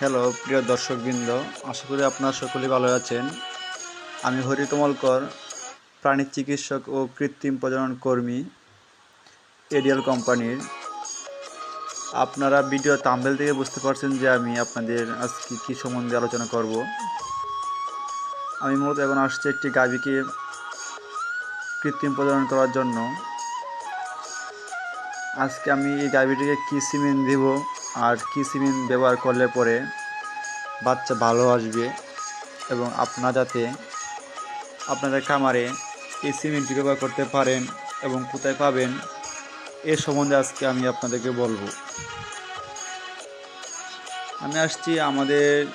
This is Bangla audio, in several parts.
হ্যালো প্রিয় দর্শকবৃন্দ। আশা করি আপনারা সকলেই ভালো আছেন। আমি হরিকমলকর প্রাণী চিকিৎসক ও কৃত্রিম প্রজনন কর্মী এডিয়াল কোম্পানির। আপনারা ভিডিও তাম্বেল থেকে বুঝতে পারছেন যে আমি আপনাদের আজকে কী সম্বন্ধে আলোচনা করব। আমি মূলত এখন আসছি একটি গাভীকে কৃত্রিম প্রজনন করার জন্য। আজকে আমি এই গাভীটিকে কী সিমেন্ট দেব আর কী সিমেন্ট ব্যবহার করলে পরে বাচ্চা ভালো আসবে এবং আপনার যাতে আপনাদের খামারে এই সিমেন্টটি ব্যবহার করতে পারেন এবং কোথায় পাবেন, এ সম্বন্ধে আজকে আমি আপনাদেরকে বলব। আমি আসছি আমাদের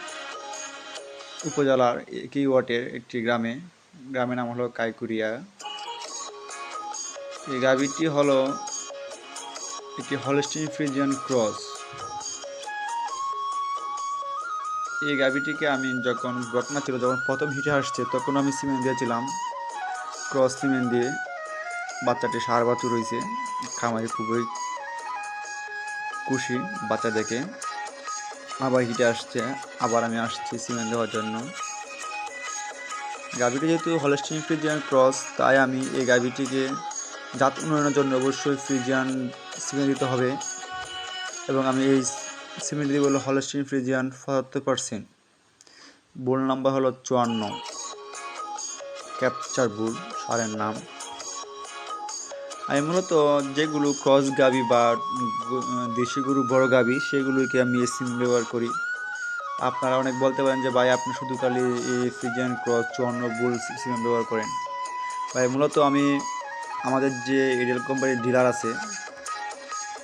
উপজেলার একই ওয়াটের একটি গ্রামে। গ্রামের নাম হলো কাইকুরিয়া। এই গাভীটি হলো একটি হলস্টিন ফ্রিজিয়ান ক্রস। এই গাভিটিকে আমি যখন বকনা ছিল, যখন প্রথম হিটে আসছে, তখন আমি সিমেন্ট দিয়েছিলাম। ক্রস সিমেন্ট দিয়ে বাচ্চাটি সার বাছুর রয়েছে খামারি খুবই খুশি বাচ্চা দেখে। আবার হিটে আসছে, আবার আমি আসছি সিমেন্ট দেওয়ার জন্য। গাভিটি যেহেতু হলস্টিন ফ্রিজিয়ান ক্রস, তাই আমি এই গাভিটিকে জাত উন্নয়নের জন্য অবশ্যই ফ্রিজিয়ান সিমেন্ট দিতে হবে। এবং আমি এই সিমেন্ট দিব হলো হলস্টিন ফ্রিজিয়ান পঁচাত্তর পার্সেন্ট বুল নাম্বার হলো চুয়ান্ন। ক্যাপচার বুল, সারের নাম। আমি মূলত যেগুলো ক্রস গাবি বা দেশি গরু, বড় গাবি সেগুলোকে আমি সিমেন্ট ব্যবহার করি। আপনারা অনেক বলতে পারেন যে, ভাই, আপনি শুধু খালি এই ফ্রিজিয়ান ক্রস চুয়ান্ন বুল সিমেন্ট ব্যবহার করেন। ভাই, মূলত আমি আমাদের যে এরিয়াল কোম্পানির ডিলার আছে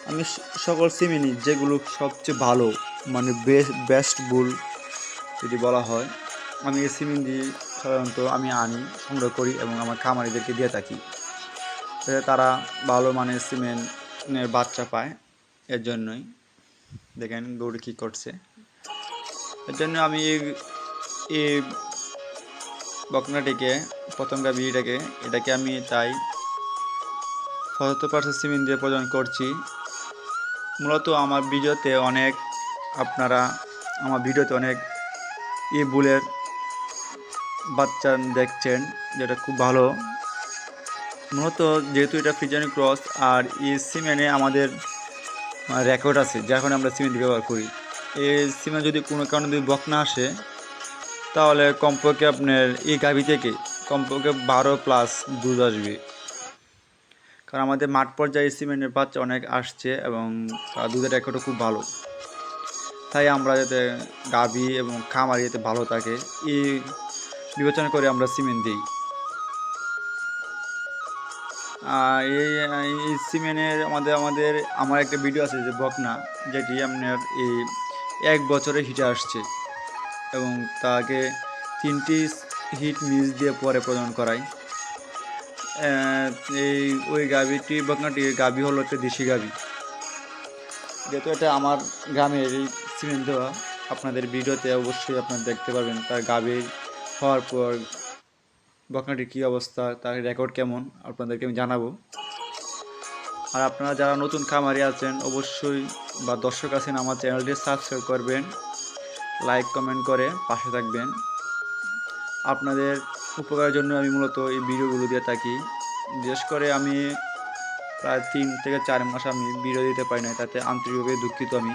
আমি সকল সিমেন্টই যেগুলো সবচেয়ে ভালো মানে বেস্ট বেস্ট বুল যদি বলা হয়, আমি এই সিমেন্ট দিয়ে সাধারণত আমি আনি, সংগ্রহ করি এবং আমার খামারিদেরকে দিয়ে থাকি। তারা ভালো মানের সিমেন্টের বাচ্চা পায়, এর জন্যই। দেখেন গরু কী করছে। এর জন্য আমি এই বকনাটিকে, প্রথম গাভিটাকে, এটাকে আমি তাই পঁচাত্তর পার্সেন্ট সিমেন্ট দিয়ে প্রদান করছি। মূলত আমার ভিডিওতে অনেক আপনারা, আমার ভিডিওতে অনেক ই বুলের বাচ্চা দেখছেন, যেটা খুব ভালো। মূলত যেহেতু এটা ফ্রিজানি ক্রস আর এই সিমেনে আমাদের রেকর্ড আছে কারণে আমরা সিমেন্ট ব্যবহার করি। এই সিমেন্ট যদি কোনো কারণে যদি বক না আসে, তাহলে কমপক্ষে আপনার এই গাভি থেকে কমপক্ষে বারো প্লাস দুধ আসবে। কারণ আমাদের মাঠ পর্যায়ে সিমেন্টের বাচ্চা অনেক আসছে এবং তার দুধের রেকর্ডও খুব ভালো। তাই আমরা যাতে গাভি এবং খামারি যাতে ভালো থাকে এই বিবেচনা করে আমরা সিমেন্ট দিই। এই সিমেন্টের আমাদের আমাদের আমার একটা ভিডিও আছে যে বকনা যেটি আপনার এই এক বছরে হিটে আসছে এবং তাকে তিনটি হিট মিস দিয়ে পরে প্রদান আহ, এই ওই গাভিটি বকনাটি গাভি হলো একটা দেশি গাভি। যেহেতু এটা আমার গ্রামের এই সিমেন্ট দেওয়া, আপনাদের ভিডিওতে অবশ্যই আপনারা দেখতে পারবেন তার গাভীর হওয়ার পর বকনাটির কী অবস্থা, তার রেকর্ড কেমন, আপনাদেরকে আমি জানাব। আর আপনারা যারা নতুন খামারি আছেন, অবশ্যই বা দর্শক আছেন, আমার চ্যানেলটি সাবস্ক্রাইব করবেন লাইক কমেন্ট করে পাশে থাকবেন। আপনাদের উপকারের জন্য আমি মূলত এই ভিডিওগুলো দিয়ে থাকি। বিশেষ করে আমি প্রায় তিন থেকে চার মাস আমি ভিডিও দিতে পারি না তাতে আন্তরিকভাবে দুঃখিত আমি।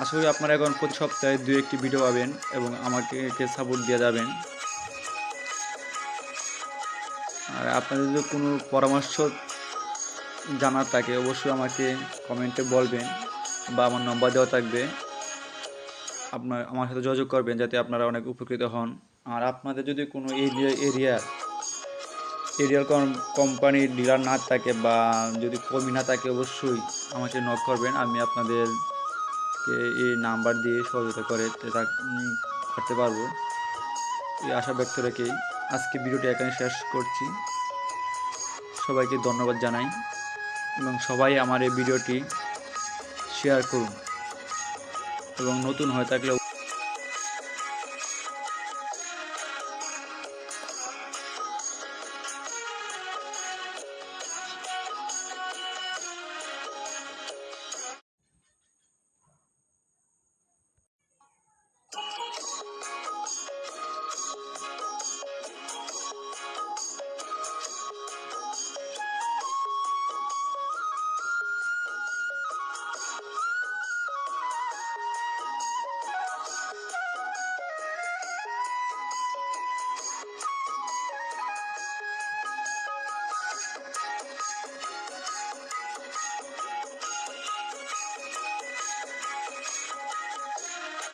আশা করি আপনারা এখন প্রতি সপ্তাহে দু একটি ভিডিও পাবেন এবং আমাকে সাপোর্ট দিয়ে যাবেন। আর আপনাদের যদি কোনো পরামর্শ জানার থাকে, অবশ্যই আমাকে কমেন্টে বলবেন বা আমার নম্বর দেওয়া থাকবে। আপনার, আমার সাথে যোগাযোগ করবেন যাতে আপনারা অনেক উপকৃত হন। আর আপনাদের যদি কোনো এরিয়া এরিয়ার এরিয়াল কোম্পানির ডিলার না থাকে বা যদি কর্মী না থাকে, অবশ্যই আমাকে নক করবেন। আমি আপনাদেরকে এই নাম্বার দিয়ে সহযোগিতা করে করতে পারব। এই আশা ব্যক্ত রেখেই আজকে ভিডিওটি এখানে শেষ করছি। সবাইকে ধন্যবাদ জানাই এবং সবাই আমার এই ভিডিওটি শেয়ার করুন। এবং নতুন হয়ে থাকলে